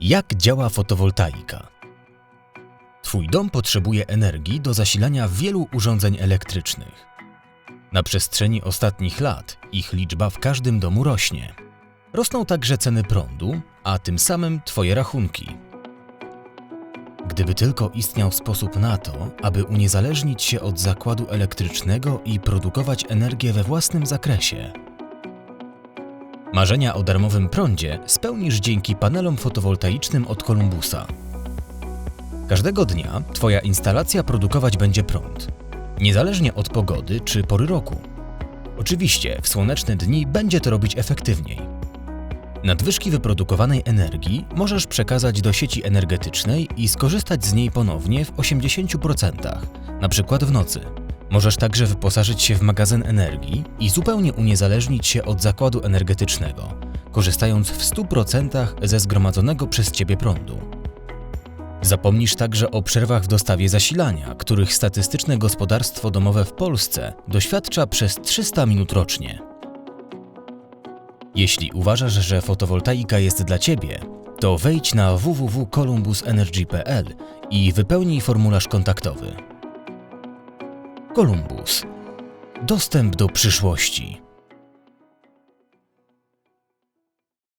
Jak działa fotowoltaika? Twój dom potrzebuje energii do zasilania wielu urządzeń elektrycznych. Na przestrzeni ostatnich lat ich liczba w każdym domu rośnie. Rosną także ceny prądu, a tym samym Twoje rachunki. Gdyby tylko istniał sposób na to, aby uniezależnić się od zakładu elektrycznego i produkować energię we własnym zakresie. Marzenia o darmowym prądzie spełnisz dzięki panelom fotowoltaicznym od Columbusa. Każdego dnia Twoja instalacja produkować będzie prąd, niezależnie od pogody czy pory roku. Oczywiście w słoneczne dni będzie to robić efektywniej. Nadwyżki wyprodukowanej energii możesz przekazać do sieci energetycznej i skorzystać z niej ponownie w 80%, na przykład w nocy. Możesz także wyposażyć się w magazyn energii i zupełnie uniezależnić się od zakładu energetycznego, korzystając w 100% ze zgromadzonego przez Ciebie prądu. Zapomnisz także o przerwach w dostawie zasilania, których statystyczne gospodarstwo domowe w Polsce doświadcza przez 300 minut rocznie. Jeśli uważasz, że fotowoltaika jest dla Ciebie, to wejdź na www.columbusenergy.pl i wypełnij formularz kontaktowy. Columbus. Dostęp do przyszłości.